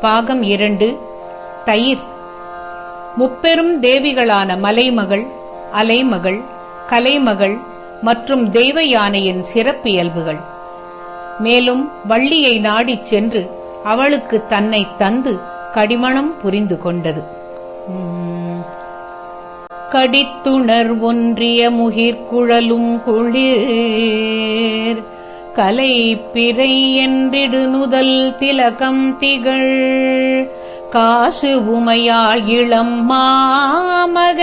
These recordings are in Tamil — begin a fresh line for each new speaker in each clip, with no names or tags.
பாகம் இரண்டு தயிர். முப்பெரும் தேவிகளான மலைமகள் அலைமகள் கலைமகள் மற்றும் தெய்வ யானையின் சிறப்பியல்புகள் மேலும் வள்ளியை நாடிச் சென்று அவளுக்கு தன்னை தந்து கடிமணம் புரிந்து கொண்டது. உம். கடித்துணர் ஒன்றிய முகிர்குழலும் குளிர். கலை பிறை என்றிடு நுதல் திலகம் திகழ். காசு உமையாள் இளம் மாமகனேயே.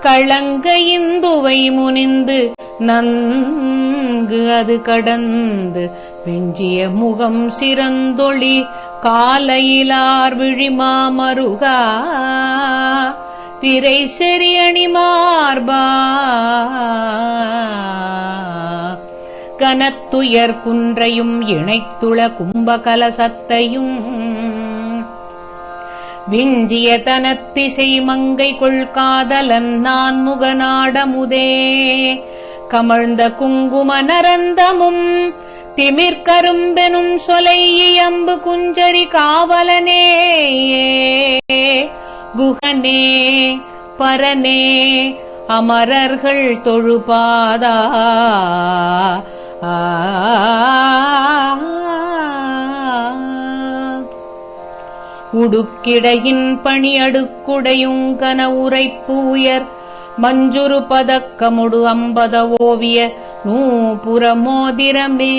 களங்க இந்துவை முனிந்து நன்கு அது கடந்து வெஞ்சிய முகம் சிறந்தொளி காலையிலார் விழிமாமருகா பிறை செறியணி மார்பா கனத்துயர் குன்றையும் இணைத்துள கும்பகலசத்தையும். விஞ்சிய தனத்திசை மங்கை கொள்காதலன் நான் முகநாடமுதே கமழ்ந்த குங்கும நரந்தமும் திமிர்கரும்பெனும் சொலை இயம்பு குஞ்சரி காவலனே. குகனே பரனே அமரர்கள் தொழுபாதா. உடுக்கிடையின் பணி அடுக்குடையுங்கன உரைப்பு உயர் மஞ்சுரு பதக்கமுடு அம்பத ஓவிய நூபுற மோதிரமே.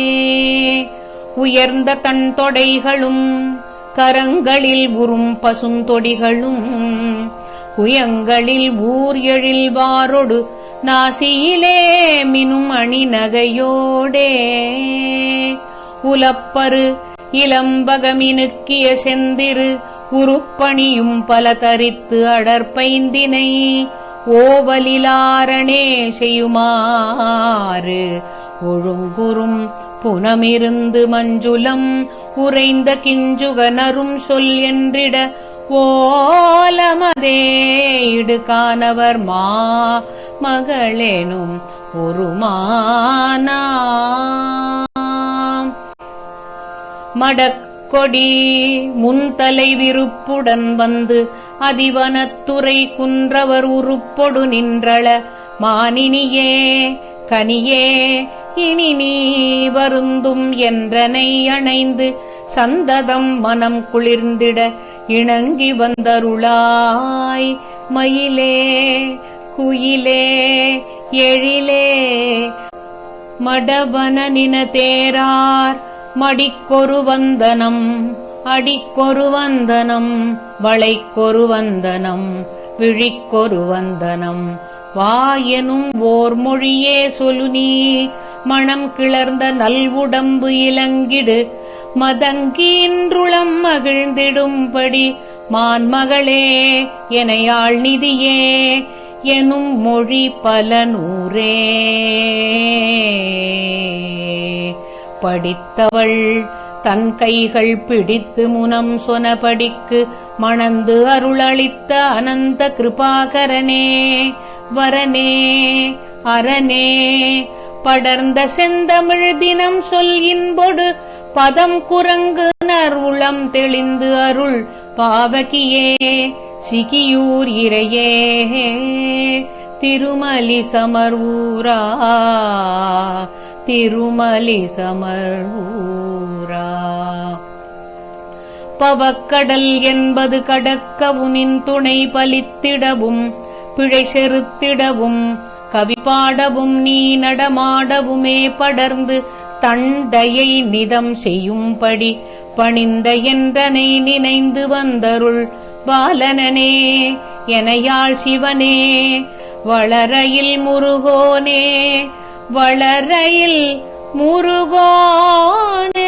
உயர்ந்த தன் தொடைகளும் கரங்களில் உறும் பசுந்தொடிகளும் குயங்களில் ஊர் எழில்வாரொடு நாசியிலே மினும் அணி நகையோடே உலப்பரு இளம்பகமினுக்கிய செந்திரு உருப்பணியும் பல தரித்து அடற்பைந்தினை ஓவலிலாரணே செய்யுமாறு. ஒழுங்குறும் புனமிருந்து மஞ்சுளம் உறைந்த கிஞ்சுகனரும் சொல் என்றிட ஓலமதே. இடுகானவர் மா மகளேனும் ஒருமானாம் மடக்கொடி முன்தலை விருப்புடன் வந்து அதிவனத்துறை குன்றவர் உருப்பொடு நின்றள மானினியே கனியே இனி நீ வருந்தும் என்றனை அணைந்து சந்ததம் மனம் குளிர்ந்திட இணங்கி வந்தருளாய் மயிலே குயிலே எழிலே. மடவன நின தேரார் மடிக்கொரு வந்தனம் அடிக்கொரு வந்தனம் வளைக்கொரு வந்தனம் விழிக்கொரு வந்தனம். வாயெனும் ஓர் மொழியே சொலு நீ மணம் கிளர்ந்த நல்வுடம்பு இலங்கிடு. மதங்கின்றுளம் மகிழ்ந்திடும்படி மான்மகளே எனையாள் நிதியே. எனும் மொழி பல நூரே படித்தவள் தன் கைகள் பிடித்து முனம் சொனபடிக்கு மணந்து அருளளித்த அனந்த கிருபாகரனே. வரனே அரணே படர்ந்த செந்தமிழ் தினம் சொல் இன்பொடு பதம் குரங்குனர் உளம் தெளிந்து அருள் பாவகியே. சிகியூர் இறையே திருமலி சமர்வூரா. திருமலி சமர்வூரா. பவக்கடல் என்பது கடக்க உனின் துணை பலித்திடவும் பிழை செருத்திடவும் கவி பாடவும் நீ நடமாடவுமே படர்ந்து தண்டையை நிதம் செய்யும்படி பணிந்த என்றனை நினைந்து வந்தருள் பாலனனே எனையாள் சிவனே வளரையில் முருகோனே வளரையில் முருகோனே.